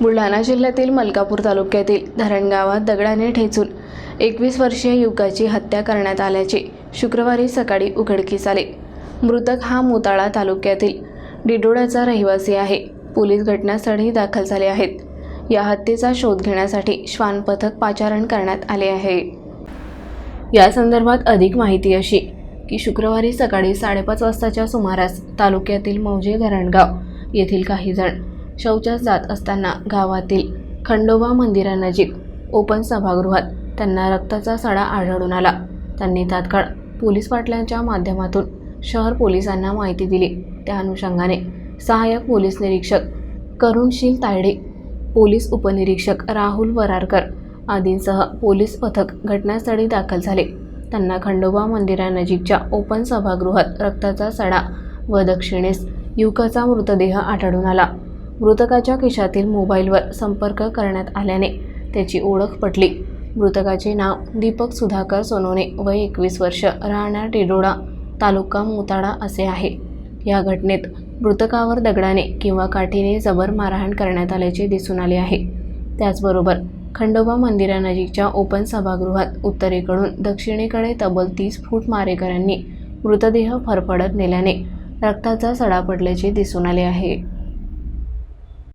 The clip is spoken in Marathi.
बुलढाणा जिल्ह्यातील मलकापूर तालुक्यातील धरण गावात दगडाने ठेचून एकवीस वर्षीय युवकाची हत्या करण्यात आल्याचे शुक्रवारी सकाळी उघडकीस आले. मृतक हा मोताळा तालुक्यातील डिडोळ्याचा रहिवासी आहे. पोलीस घटनास्थळी दाखल झाले आहेत. या हत्येचा शोध घेण्यासाठी श्वान पथक पाचारण करण्यात आले आहे. या संदर्भात अधिक माहिती अशी की शुक्रवारी सकाळी साडेपाच वाजताच्या सुमारास तालुक्यातील मौजे धरणगाव येथील काही जण शौचास जात असताना गावातील खंडोबा मंदिरानजीक ओपन सभागृहात त्यांना रक्ताचा सडा आढळून आला. त्यांनी तात्काळ पोलीस पाटलांच्या माध्यमातून शहर पोलिसांना माहिती दिली. त्या अनुषंगाने सहाय्यक पोलीस निरीक्षक करुणशील तायडे पोलीस उपनिरीक्षक राहुल वरारकर आदींसह पोलीस पथक घटनास्थळी दाखल झाले. त्यांना खंडोबा मंदिरानजीकच्या ओपन सभागृहात रक्ताचा सडा व दक्षिणेस युवकाचा मृतदेह आढळून आला. मृतकाच्या खिशातील मोबाईलवर संपर्क करण्यात आल्याने त्याची ओळख पटली. मृतकाचे नाव दीपक सुधाकर सोनोने वय एकवीस वर्ष राहणार टिडोडा तालुका मोताडा असे आहे. या घटनेत मृतकावर दगडाने किंवा काठीने जबर मारहाण करण्यात आल्याचे दिसून आले आहे. त्याचबरोबर खंडोबा मंदिरानजीकच्या ओपन सभागृहात उत्तरेकडून दक्षिणेकडे तब्बल तीस फूट मारेकऱ्यांनी मृतदेह फरफडत नेल्याने रक्ताचा सडा पडल्याचे दिसून आले आहे.